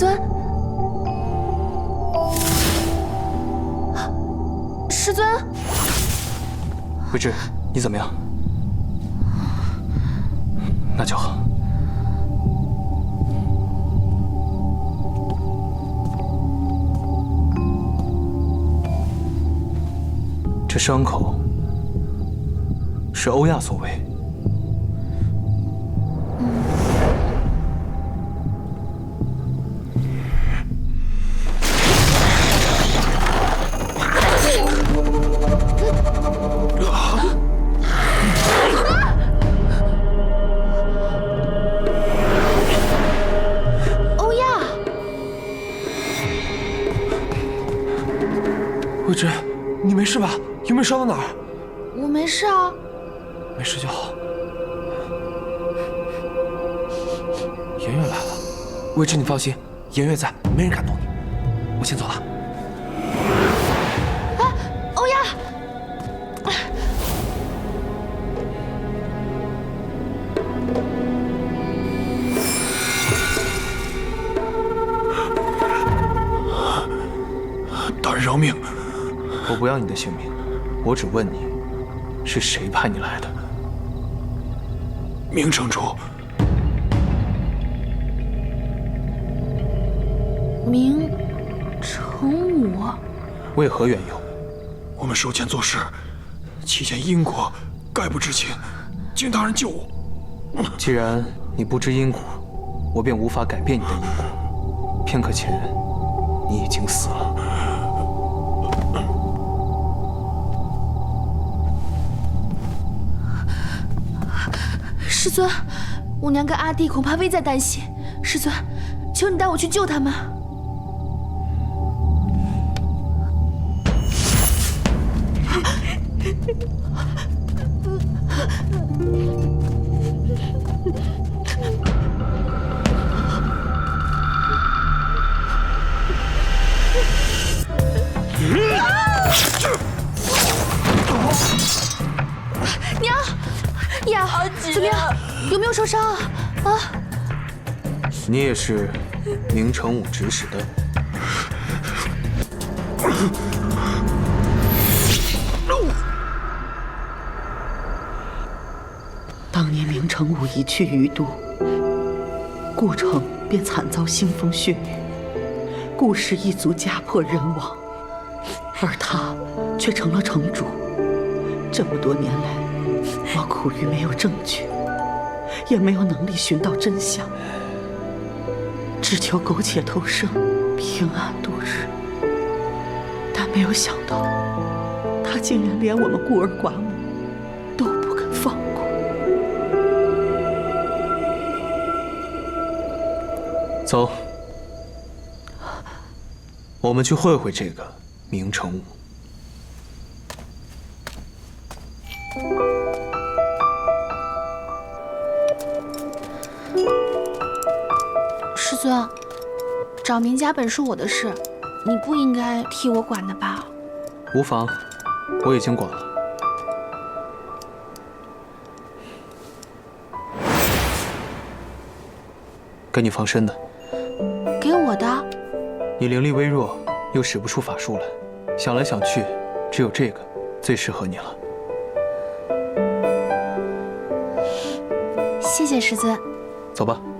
尊。师尊。慧之你怎么样？那就好。这伤口是欧亚所为。未知，你没事吧？有没有伤到哪儿？我没事啊。没事就好。圆圆来了，未知你放心，颜月在，没人敢动你。我先走了。欧亚，大人饶命！我不要你的性命，我只问你，是谁派你来的？明城主，明成武，为何缘由？我们收钱做事，期间因果，概不知情，请大人救我。既然你不知因果，我便无法改变你的因果。片刻前，你已经死了。师尊，五娘跟阿弟恐怕危在旦夕。师尊，求你带我去救他们。娘，怎么样？有没有受伤啊？啊！你也是明成武指使的。当年明成武一去于都，顾城便惨遭腥风血雨，顾氏一族家破人亡，而他却成了城主。这么多年来，我苦于没有证据，也没有能力寻到真相，只求苟且偷生，平安度日。但没有想到，他竟然连我们孤儿寡母都不肯放过。走，我们去会会这个明成武。师尊，找名家本是我的事，你不应该替我管的吧？无妨，我已经管了。给你防身的，给我的？你灵力微弱，又使不出法术来，想来想去，只有这个最适合你了。谢谢师尊。走吧。嗯